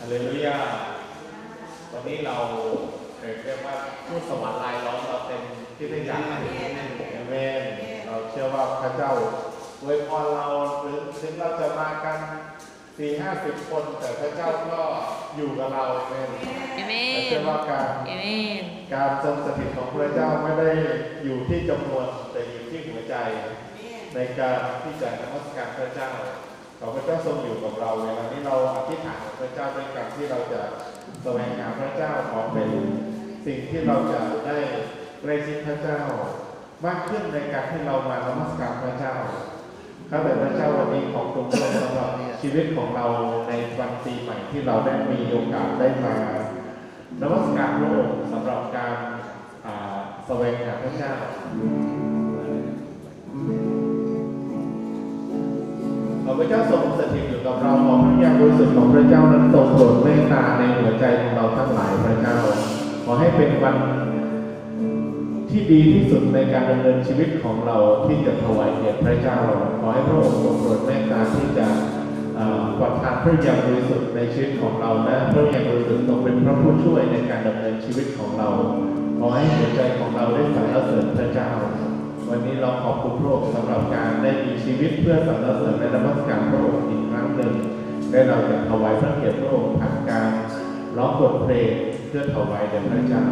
ฮาเลลูยาวันนี้เราเรียกว่าพูดสวรรค์ลายล้อมเราเต็มที่ได้จากเอเมนเราเชื่อว่าพระเจ้าอวยพรเราหรือถึงเราจะมากันสี่ห้าสิบคน แต่พระเจ้าก็อยู่กับเราเอเมนเอเมเรานเชื่อว่าการเอเมนการทรงสถิตของพระเจ้าไม่ได้อยู่ที่จำนวนแต่อยู่ที่หัวใจ ในการที่จะนมัสการพระเจ้า ขอพระเจ้าทรงอยู่กับเราในวันนี้เราอธิษฐานพระเจ้าด้วยกันที่เราจะแสวงหาพระเจ้าขอเป็นสิ่งที่เราจะได้ใกล้ชิดพระเจ้ามากขึ้นในการที่เรามานมัสการพระเจ้าข้าแต่พระเจ้าวันนี้ของตรงๆสำหรับชีวิตของเราในวันปีใหม่ที่เราได้มีโอกาสได้มานมัสการพระองค์สำหรับการแสวงหาพระเจ้า ระเจ้าทรงสถิตอยู่กับเราขอพระวิญญาบริสุทธิ์ของพระเจ้านั้นทรงโปรดเมตตาในหัวใจของเราทั้งหลายพระเจ้า ขอให้เป็นวันที่ดีที่สุดในการดำเนินชีวิตของเราที่จะถวายเกียรติพระเจ้าขอให้พระองค์ทรงโปรดเมตตาที่จะเอ่อประทานพระวิญญาบริสุทธิ์ในชีวิตของเราและพระวิญญาบริสุทธิ์ทรงเป็นพระผู้ช่วยในการดำเนินชีวิตของเราขอให้หัวใจของเราได้สรรเสริญพระเจ้า วันนี้เราขอบคุณพระองค์สำหรับการได้มีชีวิตเพื่อสรรเสริญและนมัสการพระองค์อีกครั้งหนึ่งและเราจะถวายพระเกียรติพระองค์ผ่านการร้องบทเพลงเพื่อถวายแด่พระเจ้า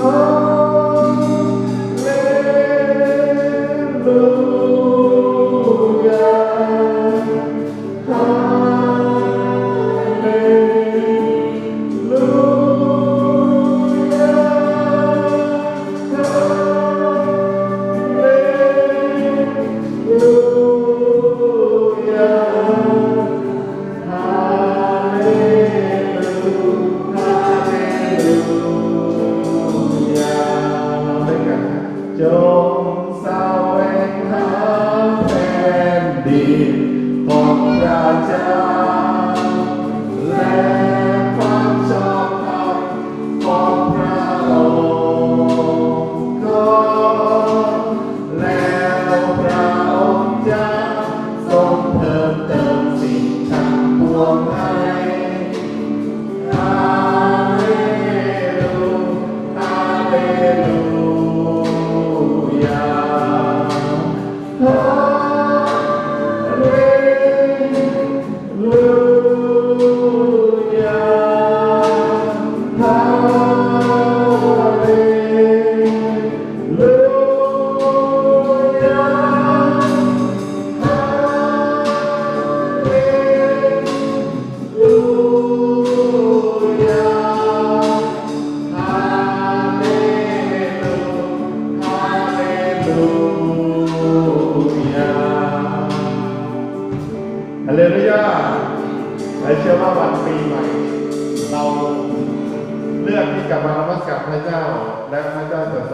ฮ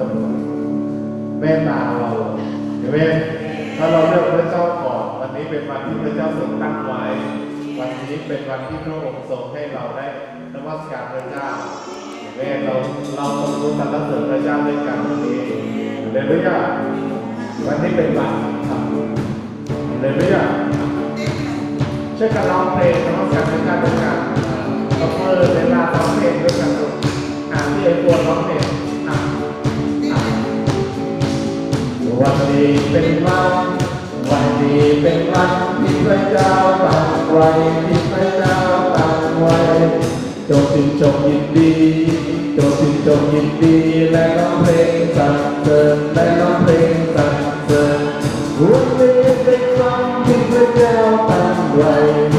เจ้าจะทรงเมตตาเราเห็นไหมถ้าเราเลือกพระเจ้าก่อนวันนี้เป็นวันที่พระเจ้าทรงตั้งไว้วันนี้เป็นวันที่พระองค์ทรงให้เราได้นมัสการพระเจ้าเห็นไหมเราเราต้องรู้สรรเสริญพระเจ้าด้วยกันวันนี้ฮาเลลูยาวันนี้เป็นวันสำคัญฮาเลลูยาช่วยกันร้องเพลงร้องเสียงด้วยกันด้วยกันตบมือเวลาร้องเพลงด้วยกันอ่านที่ไอ้ตัวร้องเพลง นี้เป็นวันวันนี้เป็นวันที่พระเจ้าตั้งไว้ที่พระเจ้าตั้งไว้จงสิ้นจงยินดีจงสิ้นจงยินดีและร้องเพลงสรรเสริญและร้องเพลงสรรเสริญวันนี้เป็นวันที่พระเจ้าตั้งไว้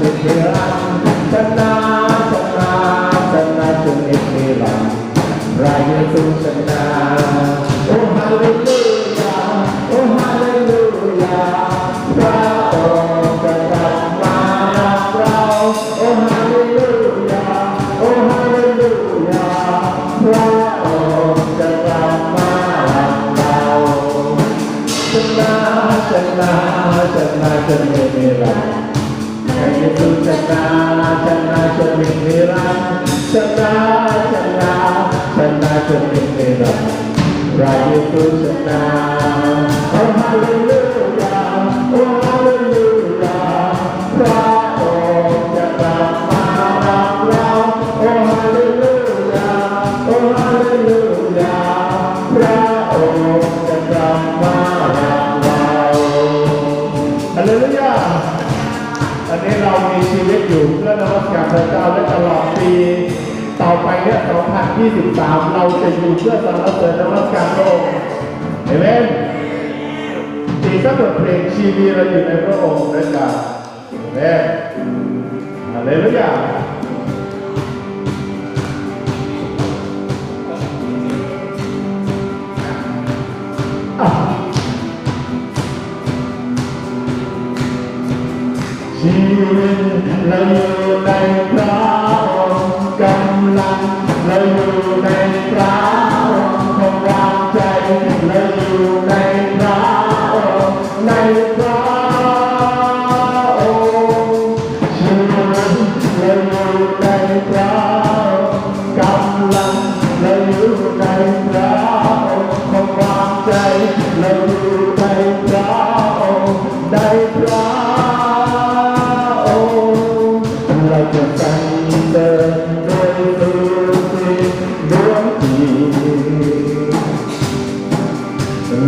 Lord, Raja ku เนี้ย2023 เราจะอยู่เพื่อสรรเสริญนวัตการมพระองค์เอเมนอีกสักบทเพลงชีวีเราอยู่ในพระองค์ด้วยกันเอเมนอะไรหรือยังชีวิตเราอยู่ในพระ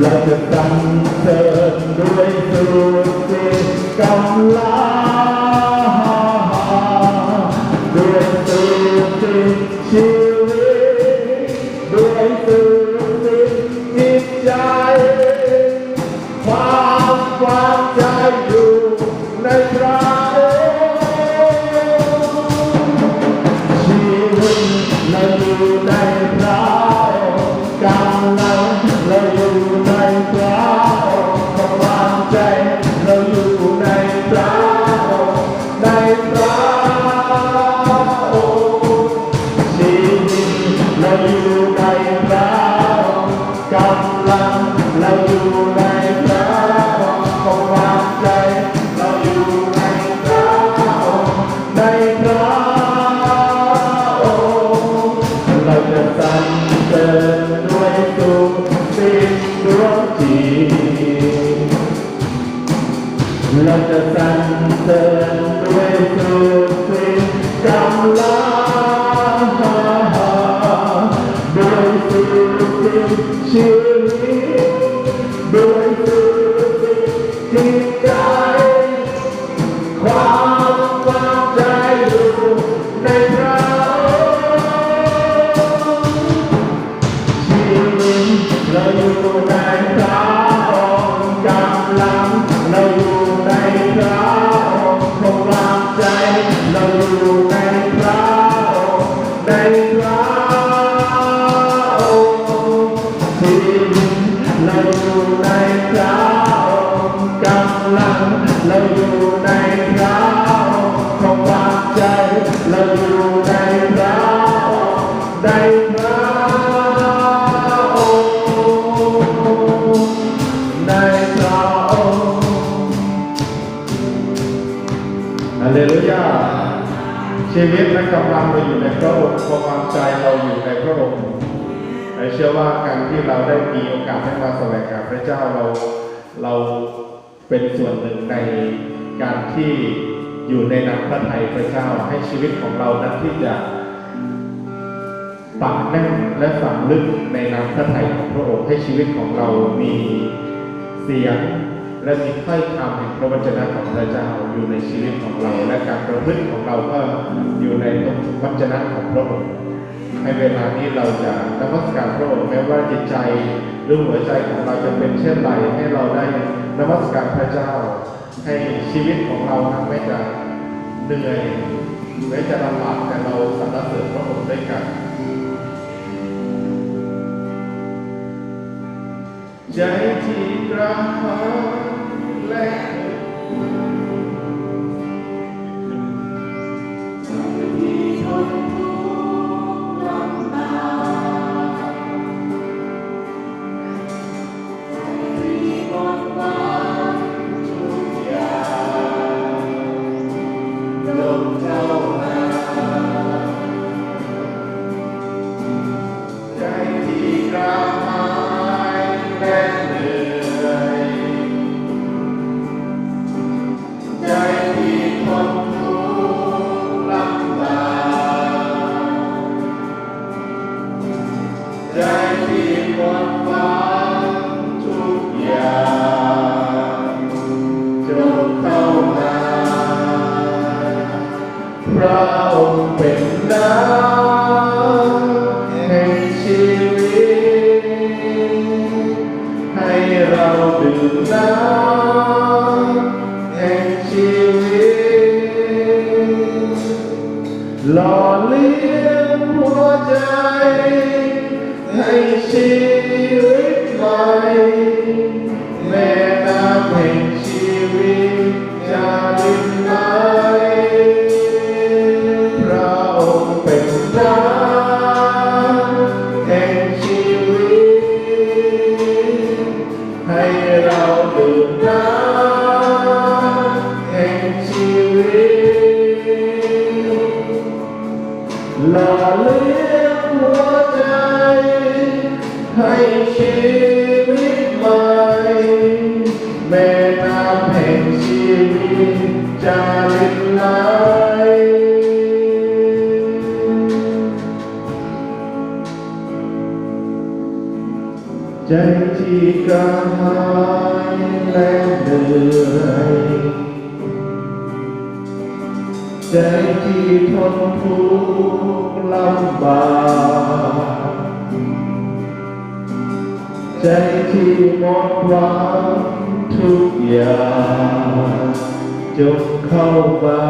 และจะตั้งเสริมด้วยสูตรสิกำลัง la luna. อยู่ พระองค์ความวางใจเราอยู่ในพระองค์และเชื่อว่าการที่เราได้มีโอกาสได้มาแสวงหาพระเจ้าเราเราเป็นส่วนหนึ่งในการที่อยู่ในน้ำพระทัยพระเจ้าให้ชีวิตของเรานั้นที่จะฝังแน่นและฝังลึกในน้ำพระทัยของพระองค์ให้ชีวิตของเรามีเสียง และมีถ้อยคำแห่งพระวจนะของพระเจ้าอยู่ในชีวิตของเรา และการประพฤติของเราก็อยู่ในตรงวจนะของพระองค์ในเวลานี้เราจะนมัสการพระองค์แม้ว่าจิตใจหรือหัวใจของเราจะเป็นเช่นไรให้เราได้นมัสการพระเจ้า ให้ชีวิตของเรานั้นไม่จะเหนื่อยไม่จะลำบากแต่เราสรรเสริญพระองค์ด้วยกันใจที่กระหาย แให้เราตื่นได้ ที่หมดหวังทุกอย่างจงเข้ามา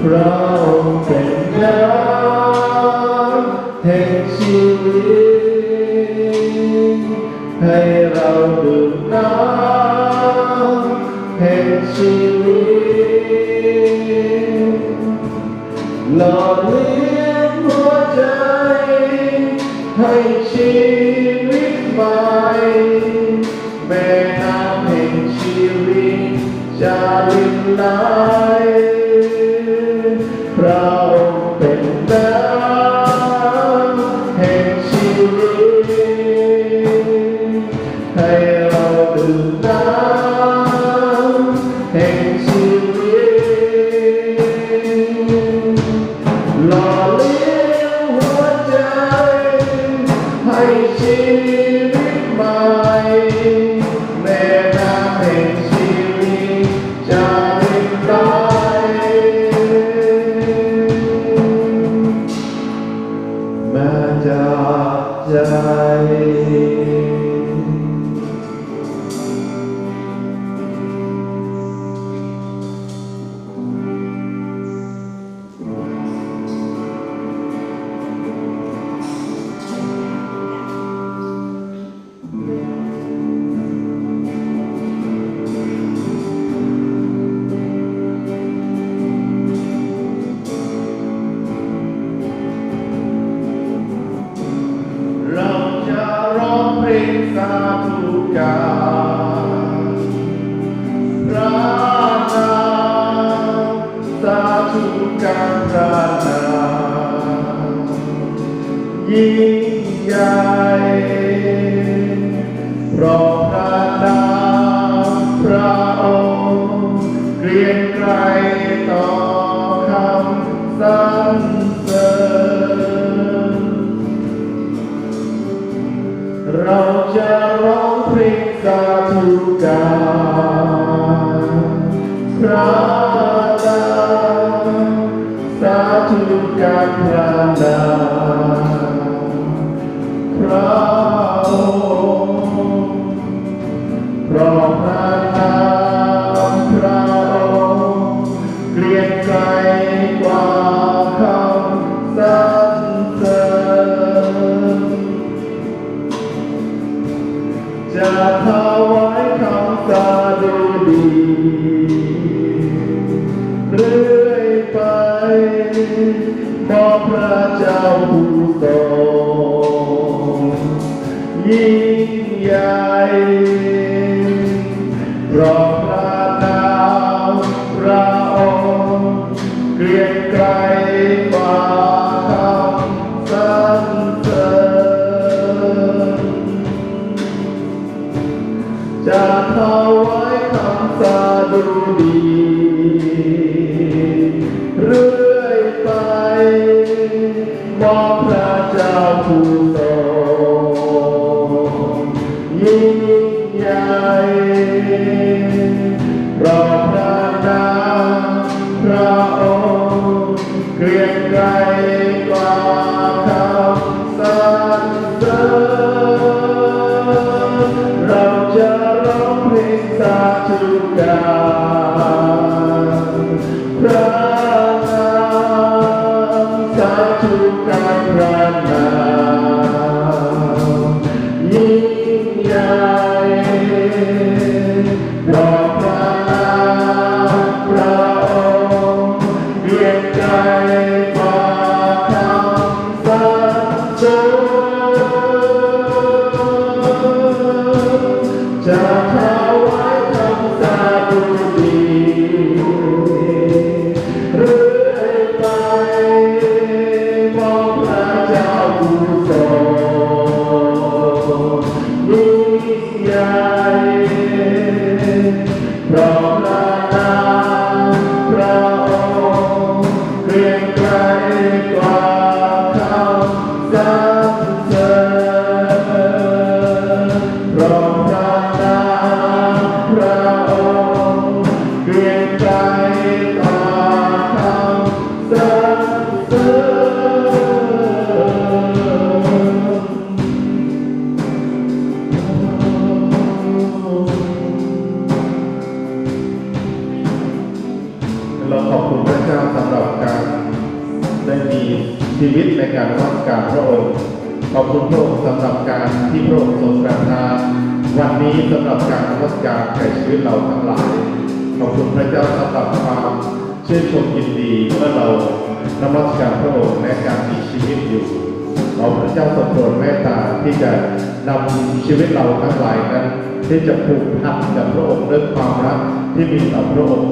พระองค์เป็นน้ำแห่งชีวิตให้เราดื่มน้ำแห่งชีวิตหล่อเลี้ย ให้ชีวิตใหม่แม่น้ำแห่งชีวิตจะลินไหล เราจะร้องเพลงสาธุการพระตาสาธุการพระ ยิ่งใหญ่เพราะ วันนี้สำหรับการนมัสการแห่ชีวิตเราทั้งหลายขอบคุณพระเจ้าสำหรับความเชื่นชมยินดีเมื่อเรานมัสการพระองค์ในการมีชีวิตอยู่ขอพระเจ้าสมงโปรดเมตตาที่จะนำชีวิตเราทั้งหลายนั้น ที่จะผูกพันกับพระองค์ด้วยความรักที่มีต่อพระองค์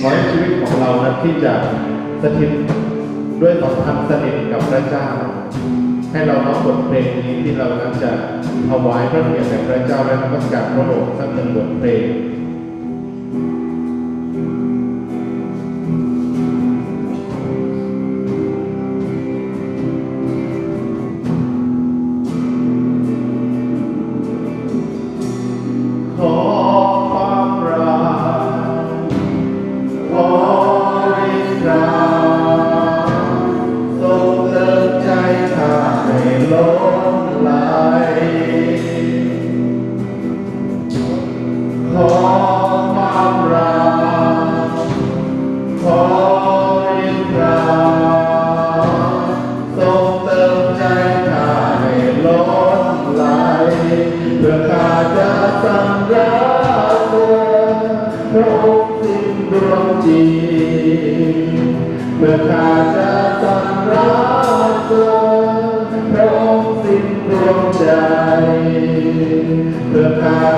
ขอให้ชีวิตของเรานั้นที่จะสถิตด้วยสัมพันธ์สนิทกับพระเจ้า ให้เราน้อมบทเพลงนี้ที่เรานั้นจะถวายพระเกียรติแด่พระเจ้าและนมัสการพระองค์สักหนึ่งบทเพลง ว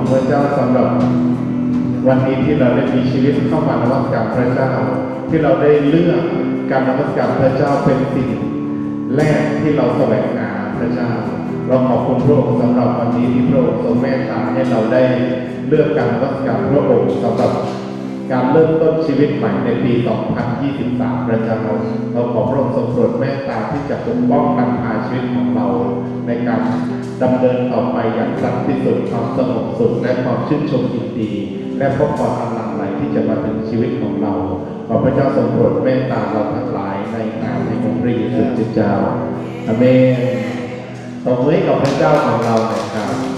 คุณพระเจ้าสำหรับวันนี้ที่เราได้มีชีวิตเข้ามานมัสการพระเจ้า ที่เราได้เลือกการนมัสการพระเจ้าเป็นสิ่งแรกที่เราแสวงหาพระเจ้า เราขอบคุณพระองค์สำหรับวันนี้ที่พระองค์ทรงเมตตาให้เราได้เลือกการนมัสการพระองค์สำหรับการเริ่มต้นชีวิตใหม่ในปี 2023 พระเจ้าเราขอพระองค์ทรงโปรดเมตตาที่จะปกป้องนำพาชีวิตของเราในการ ดำเนินต่อไปอย่างสันติสุขความสงบสุขและความชื่นชมยินดี และพบความกำลังไหลที่จะมาถึงชีวิตของเราขอพระเจ้าทรงโปรดเมตตาเราทั้งหลายในนามในองค์พระเยซูคริสต์เจ้าอเมนตบมือกับพระเจ้าของเราหน่อยครับ